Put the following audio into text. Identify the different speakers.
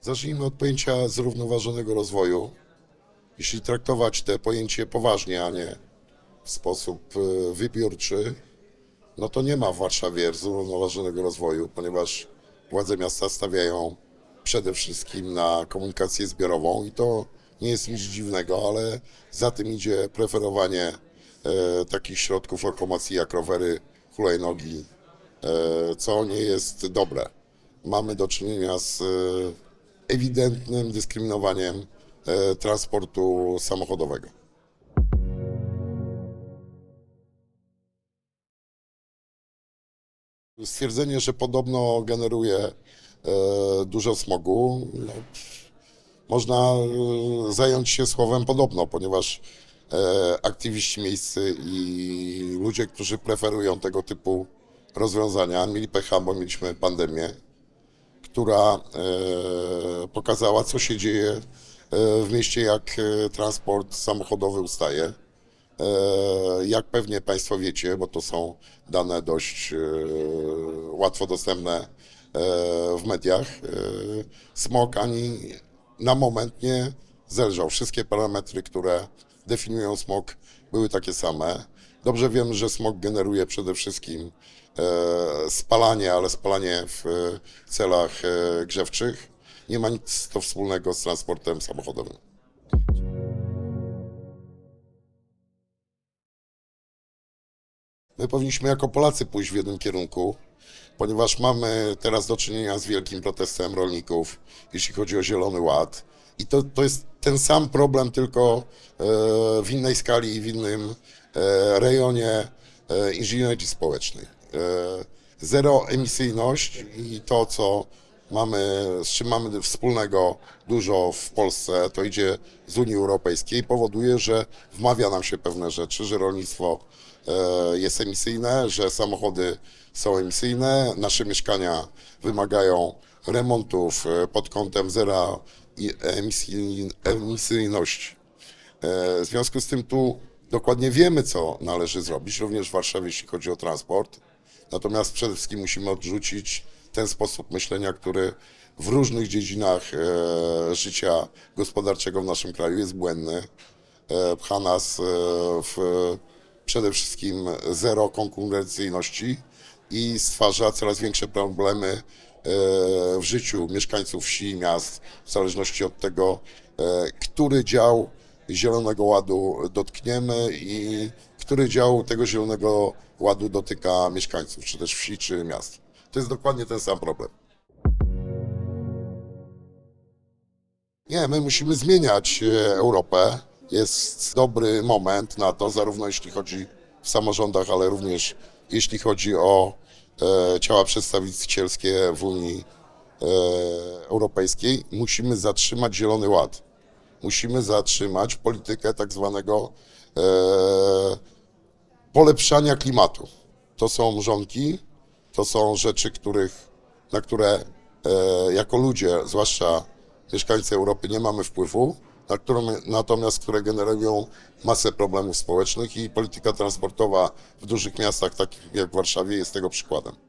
Speaker 1: Zacznijmy od pojęcia zrównoważonego rozwoju. Jeśli traktować te pojęcie poważnie, a nie w sposób e, wybiórczy, no to nie ma w Warszawie zrównoważonego rozwoju, ponieważ władze miasta stawiają przede wszystkim na komunikację zbiorową i to nie jest nic dziwnego, ale za tym idzie preferowanie e, takich środków lokomocji jak rowery, hulajnogi, e, co nie jest dobre. Mamy do czynienia z e, ewidentnym dyskryminowaniem e, transportu samochodowego. Stwierdzenie, że podobno generuje e, dużo smogu, no, można e, zająć się słowem podobno, ponieważ aktywiści miejscy i ludzie, którzy preferują tego typu rozwiązania, mieli pecha, bo mieliśmy pandemię, która e, pokazała, co się dzieje e, w mieście, jak e, transport samochodowy ustaje. Jak pewnie Państwo wiecie, bo to są dane dość łatwo dostępne w mediach, smog ani na moment nie zelżał. Wszystkie parametry, które definiują smog, były takie same. Dobrze wiem, że smog generuje przede wszystkim e, spalanie, ale spalanie w e, celach e, grzewczych. Nie ma nic to wspólnego z transportem samochodowym. My powinniśmy jako Polacy pójść w jednym kierunku, ponieważ mamy teraz do czynienia z wielkim protestem rolników, jeśli chodzi o Zielony Ład. I to, to jest ten sam problem, tylko w innej skali i w innym rejonie e, inżynierii społecznej. E, Zeroemisyjność i to, co mamy, z czym mamy wspólnego dużo w Polsce, to idzie z Unii Europejskiej, powoduje, że wmawia nam się pewne rzeczy, że rolnictwo e, jest emisyjne, że samochody są emisyjne, nasze mieszkania wymagają remontów e, pod kątem zera emisyjności. E, W związku z tym tu dokładnie wiemy, co należy zrobić, również w Warszawie, jeśli chodzi o transport. Natomiast przede wszystkim musimy odrzucić ten sposób myślenia, który w różnych dziedzinach e, życia gospodarczego w naszym kraju jest błędny. E, pcha nas e, w przede wszystkim zero konkurencyjności i stwarza coraz większe problemy w życiu mieszkańców wsi i miast, w zależności od tego, który dział Zielonego Ładu dotkniemy i który dział tego Zielonego Ładu dotyka mieszkańców, czy też wsi, czy miast. To jest dokładnie ten sam problem. Nie, my musimy zmieniać e, Europę. Jest dobry moment na to, zarówno jeśli chodzi w samorządach, ale również jeśli chodzi o e, ciała przedstawicielskie w Unii e, Europejskiej. Musimy zatrzymać Zielony Ład. Musimy zatrzymać politykę tak zwanego e, polepszania klimatu. To są mrzonki, to są rzeczy, których, na które e, jako ludzie, zwłaszcza mieszkańcy Europy, nie mamy wpływu, na którą, natomiast które generują masę problemów społecznych i polityka transportowa w dużych miastach, takich jak w Warszawie, jest tego przykładem.